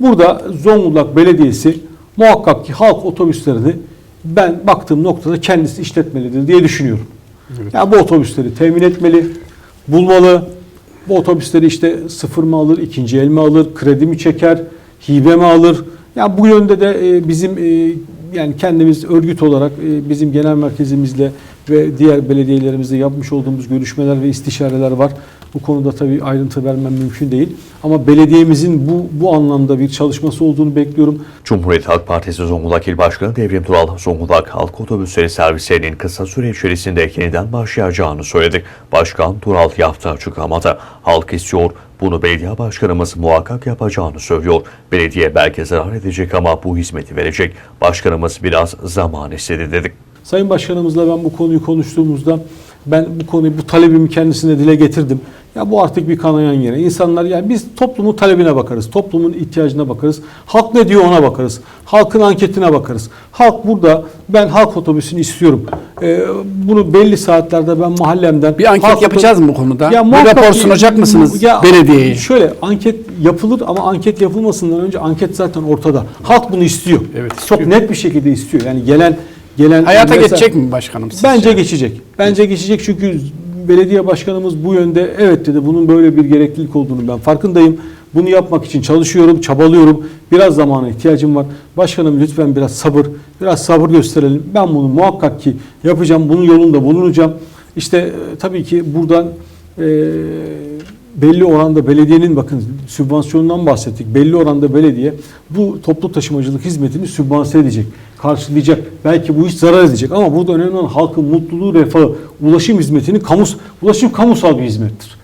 Burada Zonguldak Belediyesi muhakkak ki halk otobüslerini ben baktığım noktada kendisi işletmelidir diye düşünüyorum. Yani bu otobüsleri temin etmeli, bulmalı. Bu otobüsleri işte sıfır mı alır, ikinci el mi alır, kredi mi çeker, hibe mi alır? Yani bu yönde de e, bizim e, yani kendimiz örgüt olarak e, bizim genel merkezimizle ve diğer belediyelerimizle yapmış olduğumuz görüşmeler ve istişareler var. Bu konuda tabii ayrıntı vermem mümkün değil. Ama belediyemizin bu bu anlamda bir çalışması olduğunu bekliyorum. Cumhuriyet Halk Partisi Zonguldak İl Başkanı Devrim Tural, Zonguldak halk otobüsleri servislerinin kısa süre içerisinde yeniden başlayacağını söyledi. Başkan Tural yaptığı açıklamada halk istiyor, bunu belediye başkanımız muhakkak yapacağını söylüyor. Belediye belki zarar edecek ama bu hizmeti verecek. Başkanımız biraz zaman istedi dedik. Sayın Başkanımızla ben bu konuyu konuştuğumuzda ben bu konuyu bu talebimi kendisine dile getirdim. Ya bu artık bir kanayan yere. İnsanlar yani biz toplumun talebine bakarız. Toplumun ihtiyacına bakarız. Halk ne diyor ona bakarız. Halkın anketine bakarız. Halk burada ben halk otobüsünü istiyorum. Ee, bunu belli saatlerde ben mahallemden Bir anket halk yapacağız mı bu konuda? Ya bir rapor sunacak mısınız Ya belediyeye? Şöyle anket yapılır ama anket yapılmasından önce anket zaten ortada. Halk bunu istiyor. Evet, Çok istiyor. net bir şekilde istiyor. Yani gelen gelen Hayata mesela- geçecek mi başkanım sizce? Bence geçecek. Bence geçecek çünkü belediye başkanımız bu yönde evet dedi bunun böyle bir gereklilik olduğunu ben farkındayım. Bunu yapmak için çalışıyorum, çabalıyorum. Biraz zamana ihtiyacım var. Başkanım lütfen biraz sabır, biraz sabır gösterelim. Ben bunu muhakkak ki yapacağım. Bunun yolunda bulunacağım. İşte e, tabii ki buradan e, belli oranda belediyenin bakın sübvansiyonundan bahsettik. Belli oranda belediye bu toplu taşımacılık hizmetini sübvanse edecek, karşılayacak. Belki bu iş zarar edecek ama burada önemli olan halkın mutluluğu, refahı, ulaşım hizmetini kamus, ulaşım kamusal bir hizmettir.